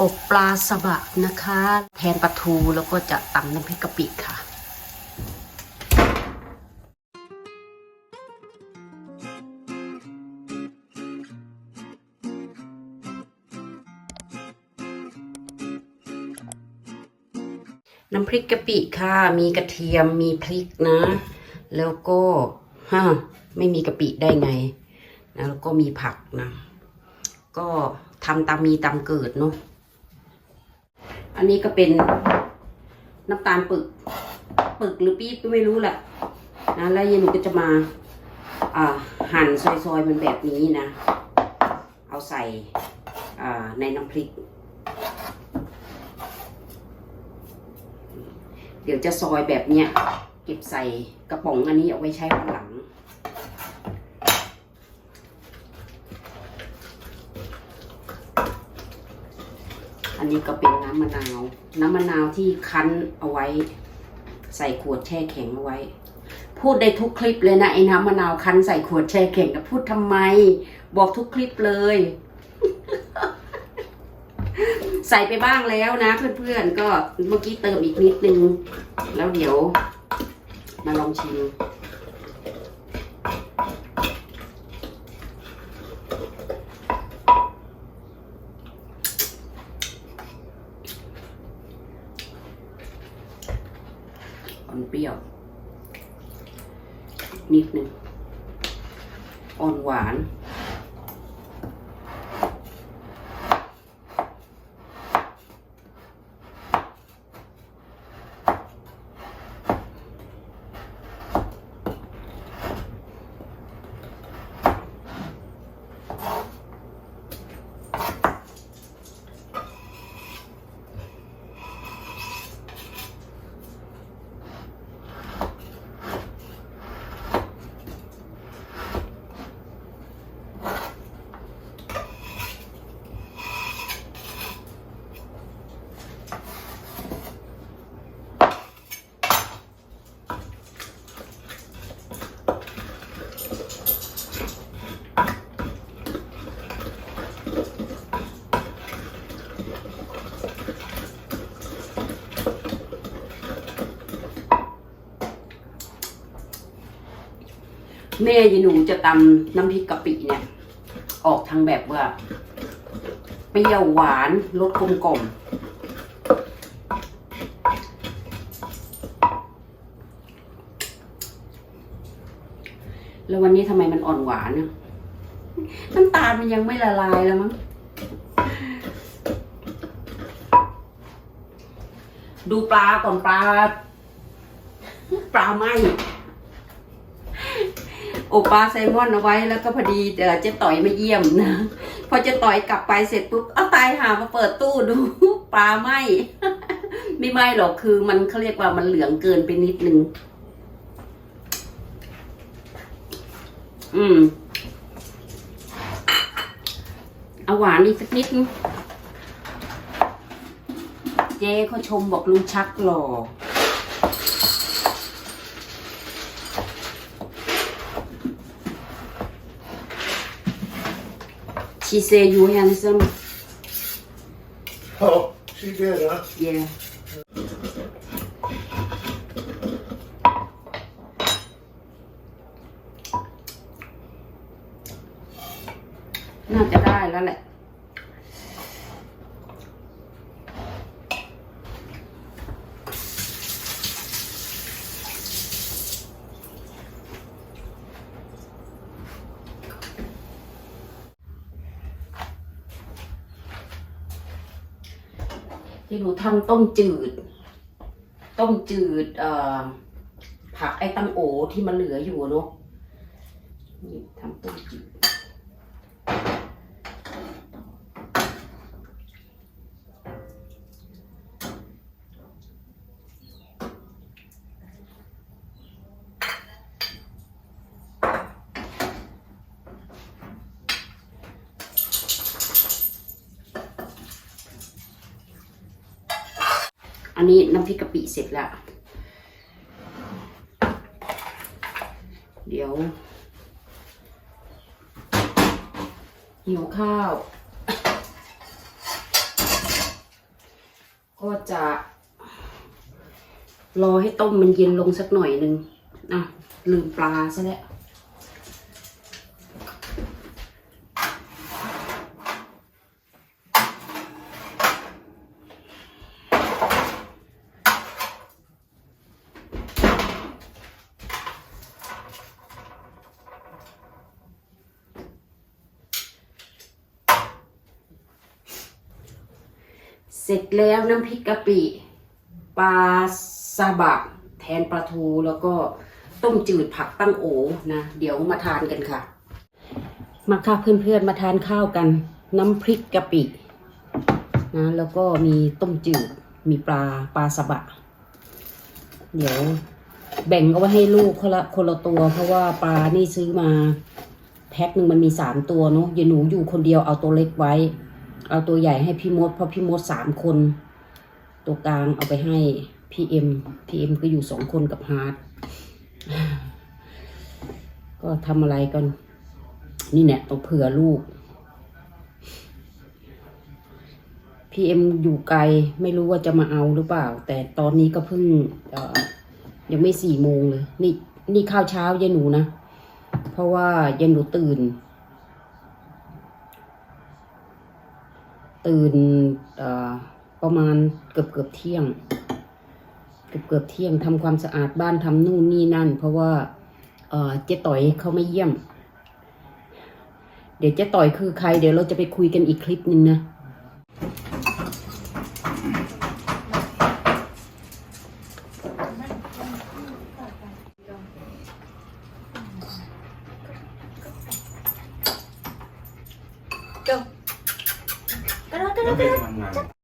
อบปลาสบะนะคะ แทนปลาทูแล้วก็จะตำน้ำพริกกะปิค่ะ น้ำพริกกะปิค่ะ มีกระเทียมมีพริกนะ แล้วก็ฮะไม่มีกะปิได้ไงนะแล้วก็มีผักนะ ก็ทำตามมีตามเกิดเนาะ อันนี้ก็เป็นน้ำตาลปึก ปึกหรือปี๊บก็ไม่รู้แหละนะแล้วยายนก็จะมาอ่าหั่นซอยๆมันแบบนี้นะ เอาใส่อ่าในน้ำพริก เดี๋ยวจะซอยแบบเนี้ย เก็บใส่กระป๋องอันนี้เอาไว้ใช้วันหลัง นนี้ก็เป็นน้ำมะนาว น้ำมะนาวที่คั้นเอาไว้ ใส่ขวดแช่แข็งเอาไว้ พูดได้ทุกคลิปเลยนะไอ้น้ำมะนาวคั้นใส่ขวดแช่แข็งนะพูดทำไม บอกทุกคลิปเลย ใส่ไปบ้างแล้วนะ เพื่อนๆก็เมื่อกี้เติมอีกนิดนึง แล้วเดี๋ยว มาลองชิม อ่อนเปรี้ยว นิดนึงอ่อนหวาน แม่ยายหนูจะตำน้ำพริกกะปิเนี่ย ออกทางแบบว่าเปรี้ยวหวานรสกลมกล่อมแล้ววันนี้ทำไมมันอ่อนหวานน้ำตาลมันยังไม่ละลายแล้วมั้ง ดูปลาก่อนปลา ปลาไหม โอปลาไซมอนเอาไว้แล้วก็พอดีเดี๋ยวเจ๊ต่อยมาเยี่ยมนะพอเจ๊ต่อยกลับไปเสร็จปุ๊บเอาตายหามาเปิดตู้ดูปลาไหมไม่ไหมหรอกคือมันเขาเรียกว่ามันเหลืองเกินไปนิดนึงอืมเอาหวานอีกสักนิดเจ๊เขาชมบอกลุงชักหล่อ She said you handsome. Oh, she did, huh? Yeah. Not that I like. ที่หนูทำต้มจืด ต้มจืด เอ่อ ผักไอ้ตั้งโอที่มันเหลืออยู่เนาะทำต้มจืด อันนี้น้ำพริกกะปิเสร็จแล้ว เดี๋ยวหิวข้าว ก็จะรอให้ต้มมันเย็นลงสักหน่อยหนึ่งอะลืมปลาซะแล้ว เสร็จแล้วน้ำพริกกะปิปลาซาบะแทนปลาทูแล้วก็ต้มจืดผักตั้งโอนะ เดี๋ยวมาทานกันค่ะ มาค่ะเพื่อนๆมาทานข้าวกัน น้ำพริกกะปินะแล้วก็มีต้มจืดมีปลาปลาซาบะ เดี๋ยวแบ่งเอาไว้ให้ลูกคนละคนละตัว เพราะว่าปลานี่ซื้อมา แพ็คหนึ่งมันมีสามตัวเนาะยาหนูอยู่คนเดียวเอาตัวเล็กไว้ เอาตัวใหญ่ให้พี่มดเพราะพี่มดสามคน ตัวกลางเอาไปให้พี่เอ็มพี่เอ็มก็อยู่สองคนกับฮาร์ดก็ทำอะไรกัน นี่เนี่ยต้องเผื่อลูก พี่เอ็มอยู่ไกลไม่รู้ว่าจะมาเอาหรือเปล่า แต่ตอนนี้ก็เพิ่งยังไม่สี่โมงเลย นี่นี่ข้าวเช้ายายหนูนะ เพราะว่ายายหนูตื่น ตื่นประมาณเกือบเกือบเที่ยง เกือบเกือบเที่ยงทำความสะอาดบ้านทำนู่นนี่นั่น เพราะว่าเจ๊ต่อยเขาไม่เยี่ยม เดี๋ยวเจ๊ต่อยคือใคร เดี๋ยวเราจะไปคุยกันอีกคลิปนึงนะ Tapi.